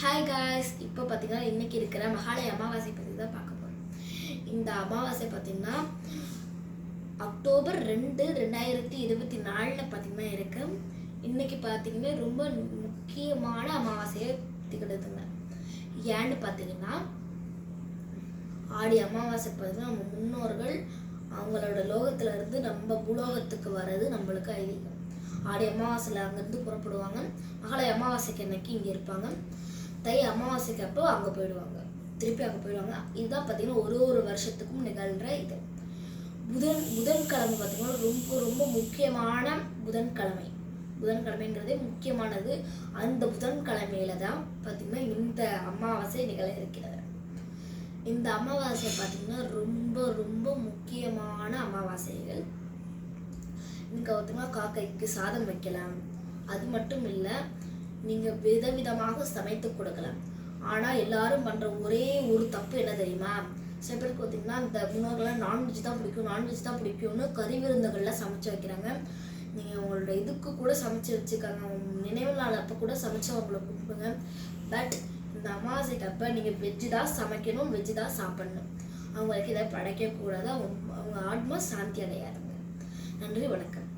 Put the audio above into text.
Hi guys இப்போ பார்த்தீங்கன்னா இன்றைக்கி இருக்கிற மகாலய அமாவாசை பற்றி தான் பார்க்க போகிறோம் இந்த அமாவாசை பார்த்தீங்கன்னா அக்டோபர் ரெண்டு ரெண்டாயிரத்தி இருபத்தி நாலில் பார்த்தீங்கன்னா இருக்கு. இன்னைக்கு பார்த்தீங்கன்னா ரொம்ப முக்கியமான அமாவாசையை திகழுதுங்க ஏன்னு பார்த்தீங்கன்னா ஆடி அமாவாசை பார்த்தீங்கன்னா நம்ம முன்னோர்கள் அவங்களோட லோகத்துல இருந்து நம்ம பூலோகத்துக்கு வர்றது நம்மளுக்கு ஐதீகம். ஆடி அமாவாசையில் அங்கேருந்து புறப்படுவாங்க. மகளை அமாவாசைக்கு அன்னைக்கு இங்கே இருப்பாங்க. தை அமாவாசைக்கு அப்போ அங்கே போயிடுவாங்க. திருப்பி அங்கே போயிடுவாங்க. இதுதான் பார்த்தீங்கன்னா ஒரு ஒரு வருஷத்துக்கும் நிகழ்கிற இது. புதன் புதன்கிழமை பார்த்தீங்கன்னா ரொம்ப ரொம்ப முக்கியமான புதன்கிழமை. புதன்கிழமைங்கிறதே முக்கியமானது. அந்த புதன்கிழமையில தான் பார்த்தீங்கன்னா இந்த அமாவாசை நிகழ இருக்கிறது. இந்த அமாவாசை பார்த்தீங்கன்னா ரொம்ப ரொம்ப முக்கியமான அமாவாசைகள். இங்கே பார்த்தீங்கன்னா காக்கைக்கு சாதம் வைக்கலாம். அது மட்டும் இல்லை நீங்கள் விதவிதமாக சமைத்து கொடுக்கலாம். ஆனால் எல்லாரும் பண்ணுற ஒரே ஒரு தப்பு என்ன தெரியுமா? சில பேருக்கு பார்த்தீங்கன்னா இந்த முன்னோர்கள்லாம் நான்வெஜ் தான் பிடிக்கும் நான்வெஜ் தான் பிடிக்கும்னு கறி விருந்துகளில் சமைச்சு வைக்கிறாங்க. நீங்கள் உங்களோட இதுக்கு கூட சமைச்சு வச்சுக்கோங்க. நினைவு நாள் அப்போ கூட சமைச்சு அவங்கள கூப்பிடுங்க பட் இந்த அமாவாசைக்கு அப்போ நீங்கள் வெஜ்ஜு தான் சமைக்கணும் வெஜ்ஜு தான் சாப்பிடணும். அவங்களுக்கு இதை படைக்கக்கூடாது அவங்க அவங்க ஆத்மா சாந்தி அடையாதுங்க. நன்றி வணக்கம்.